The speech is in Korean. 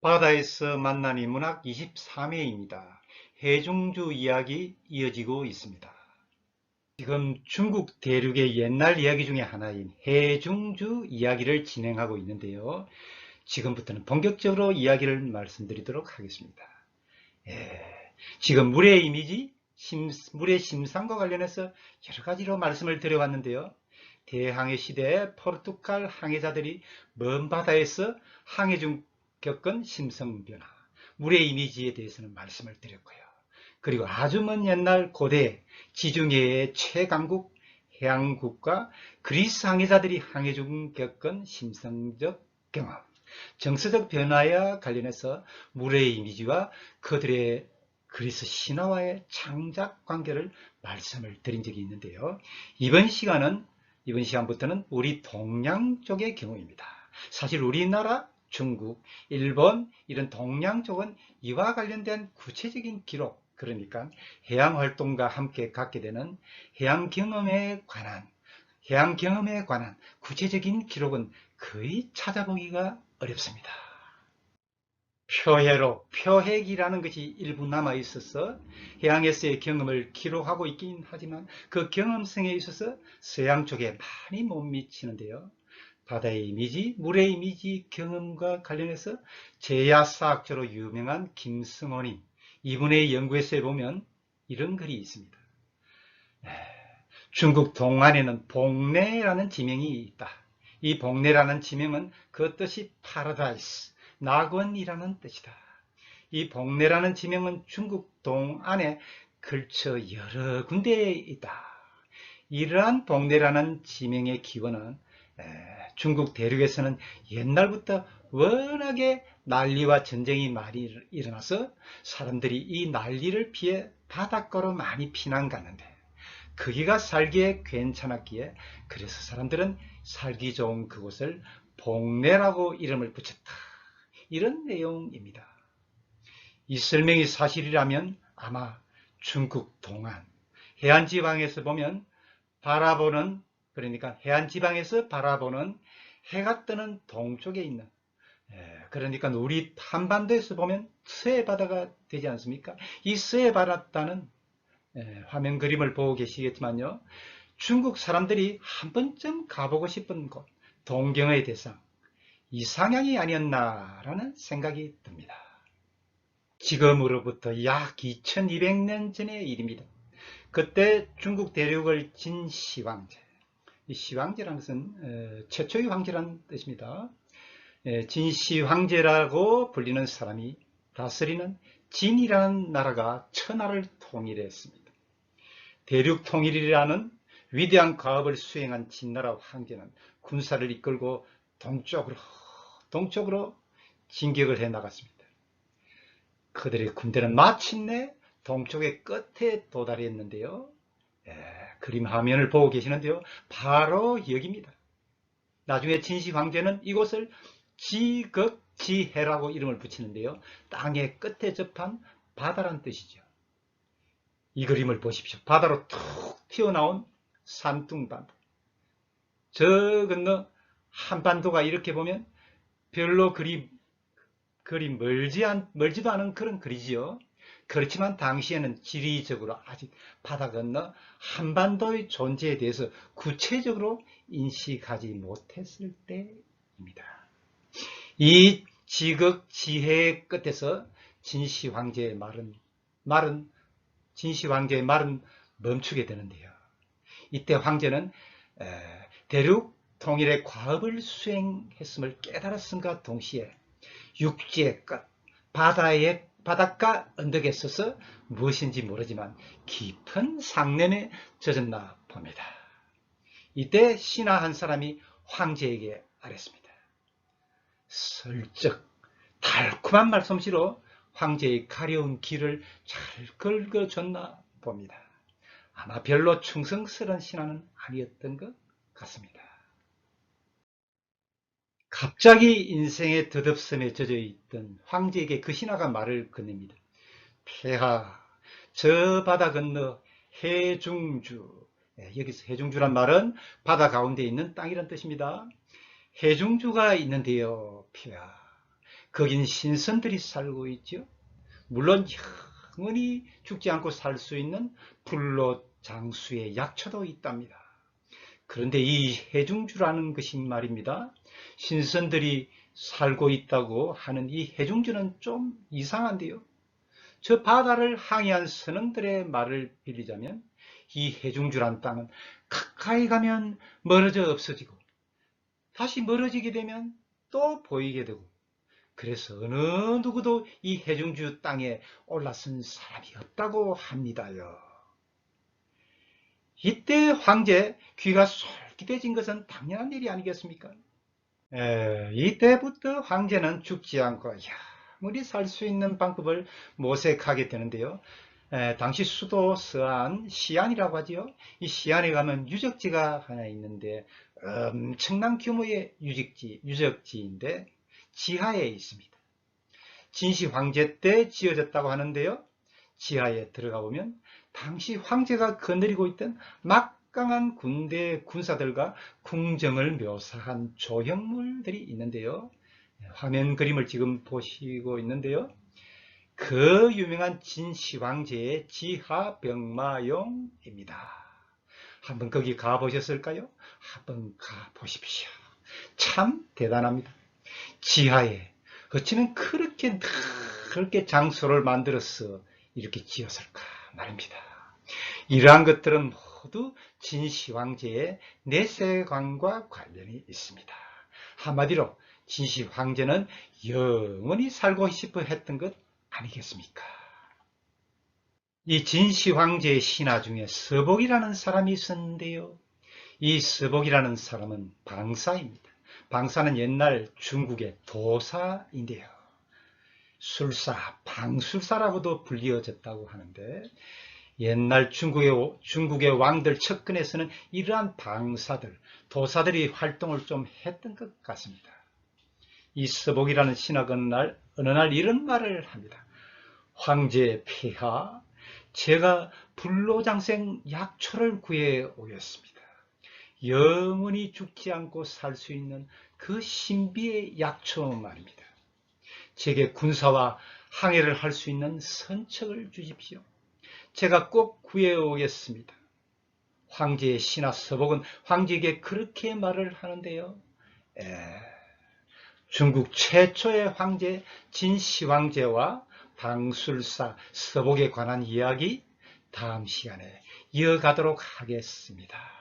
바다에서 만난 인문학 23회입니다. 해중주 이야기 이어지고 있습니다. 지금 중국 대륙의 옛날 이야기 중에 하나인 해중주 이야기를 진행하고 있는데요. 지금부터는 본격적으로 이야기를 말씀드리도록 하겠습니다. 예, 지금 물의 이미지, 심, 물의 심상과 관련해서 여러 가지로 말씀을 드려왔는데요. 대항해 시대에 포르투갈 항해자들이 먼 바다에서 항해 중 겪은 심성 변화, 물의 이미지에 대해서는 말씀을 드렸고요. 그리고 아주 먼 옛날 고대 지중해의 최강국 해양국가 그리스 항해자들이 항해 중 겪은 심성적 경험, 정서적 변화와 관련해서 물의 이미지와 그들의 그리스 신화와의 창작 관계를 말씀을 드린 적이 있는데요. 이번 시간은 이번 시간부터는 우리 동양 쪽의 경우입니다. 사실 우리나라 중국, 일본 이런 동양 쪽은 이와 관련된 구체적인 기록 그러니까 해양 활동과 함께 갖게 되는 해양 경험에 관한 해양 경험에 관한 구체적인 기록은 거의 찾아보기가 어렵습니다. 표해로 표획이라는 것이 일부 남아 있어서 해양에서의 경험을 기록하고 있긴 하지만 그 경험성에 있어서 서양 쪽에 많이 못 미치는데요. 바다의 이미지, 물의 이미지 경험과 관련해서 제야사학자로 유명한 김승원이 이분의 연구에서 보면 이런 글이 있습니다. 중국 동안에는 복내라는 지명이 있다. 이 복내라는 지명은 그 뜻이 파라다이스, 낙원이라는 뜻이다. 이 복내라는 지명은 중국 동안에 걸쳐 여러 군데에 있다. 이러한 복내라는 지명의 기원은 중국 대륙에서는 옛날부터 워낙에 난리와 전쟁이 많이 일어나서 사람들이 이 난리를 피해 바닷가로 많이 피난 갔는데 거기가 살기에 괜찮았기에 그래서 사람들은 살기 좋은 그곳을 복내라고 이름을 붙였다. 이런 내용입니다. 이 설명이 사실이라면 아마 중국 동안 해안지방에서 보면 바라보는 그러니까 해안 지방에서 바라보는 해가 뜨는 동쪽에 있는 예, 그러니까 우리 한반도에서 보면 서해 바다가 되지 않습니까? 이 서해 바다는 예, 화면 그림을 보고 계시겠지만요. 중국 사람들이 한 번쯤 가보고 싶은 곳, 동경의 대상, 이상향이 아니었나라는 생각이 듭니다. 지금으로부터 약 2200년 전의 일입니다. 그때 중국 대륙을 진 시황제, 이 시황제라는 것은 최초의 황제라는 뜻입니다. 진시 황제라고 불리는 사람이 다스리는 진이라는 나라가 천하를 통일했습니다. 대륙 통일이라는 위대한 가업을 수행한 진나라 황제는 군사를 이끌고 동쪽으로 동쪽으로 진격을 해 나갔습니다. 그들의 군대는 마침내 동쪽의 끝에 도달했는데요. 예, 그림 화면을 보고 계시는데요. 바로 여기입니다. 나중에 진시 황제는 이곳을 지극지해라고 이름을 붙이는데요. 땅의 끝에 접한 바다란 뜻이죠. 이 그림을 보십시오. 바다로 툭 튀어나온 산둥반도. 저 건너 한반도가 이렇게 보면 별로 그리, 그리 멀지 않, 멀지도 않은 그런 글이지요. 그렇지만 당시에는 지리적으로 아직 바다 건너 한반도의 존재에 대해서 구체적으로 인식하지 못했을 때입니다. 이 지극지혜의 끝에서 진시 황제의 말은 말은 진시 황제의 말은 멈추게 되는데요. 이때 황제는 대륙 통일의 과업을 수행했음을 깨달았음과 동시에 육지의 끝, 바다의 바닷가 언덕에 서서 무엇인지 모르지만 깊은 상념에 젖었나 봅니다. 이때 신하 한 사람이 황제에게 아랬습니다. 슬쩍 달콤한 말솜씨로 황제의 가려운 길을 잘 긁어줬나 봅니다. 아마 별로 충성스런 신하는 아니었던 것 같습니다. 갑자기 인생의 드덥섬에 젖어 있던 황제에게 그 신하가 말을 건넵니다. 폐하, 저 바다 건너 해중주, 예, 여기서 해중주란 말은 바다 가운데 있는 땅이란 뜻입니다. 해중주가 있는데요, 피야. 거긴 신선들이 살고 있죠. 물론 영원히 죽지 않고 살 수 있는 불로 장수의 약초도 있답니다. 그런데 이 해중주라는 것이 말입니다. 신선들이 살고 있다고 하는 이 해중주는 좀 이상한데요. 저 바다를 항해한 선원들의 말을 빌리자면 이 해중주란 땅은 가까이 가면 멀어져 없어지고 다시 멀어지게 되면 또 보이게 되고 그래서 어느 누구도 이 해중주 땅에 올라선 사람이 없다고 합니다요. 이때 황제 귀가 솔깃해진 것은 당연한 일이 아니겠습니까? 에, 이때부터 황제는 죽지 않고 아무리 살 수 있는 방법을 모색하게 되는데요. 에, 당시 수도 서안 시안이라고 하지요. 이 시안에 가면 유적지가 하나 있는데 엄청난 규모의 유적지, 유적지인데 지하에 있습니다. 진시 황제 때 지어졌다고 하는데요. 지하에 들어가 보면 당시 황제가 거느리고 있던 막 강한 군대 군사들과 궁정을 묘사한 조형물들이 있는데요. 화면 그림을 지금 보시고 있는데요. 그 유명한 진시 황제의 지하병마용입니다. 한번 거기 가보셨을까요? 한번 가보십시오. 참 대단합니다. 지하에 어찌면 그렇게 그렇게 장소를 만들어서 이렇게 지었을까 말입니다. 이러한 것들은 모두 진시황제의 내세관과 관련이 있습니다. 한마디로 진시황제는 영원히 살고 싶어 했던 것 아니겠습니까? 이 진시황제의 신하 중에 서복이라는 사람이 있었는데요. 이 서복이라는 사람은 방사입니다. 방사는 옛날 중국의 도사인데요. 술사, 방술사라고도 불리어졌다고 하는데 옛날 중국의, 중국의 왕들 측근에서는 이러한 방사들, 도사들이 활동을 좀 했던 것 같습니다. 이 서복이라는 어느 날, 어느 날 이런 말을 합니다. 황제 폐하, 제가 불로장생 약초를 구해 오겠습니다. 영원히 죽지 않고 살 수 있는 그 신비의 약초 말입니다. 제게 군사와 항해를 할 수 있는 선척을 주십시오. 제가 꼭 구해오겠습니다. 황제의 신하 서복은 황제에게 그렇게 말을 하는데요. 에, 중국 최초의 황제 진시황제와 방술사 서복에 관한 이야기 다음 시간에 이어가도록 하겠습니다.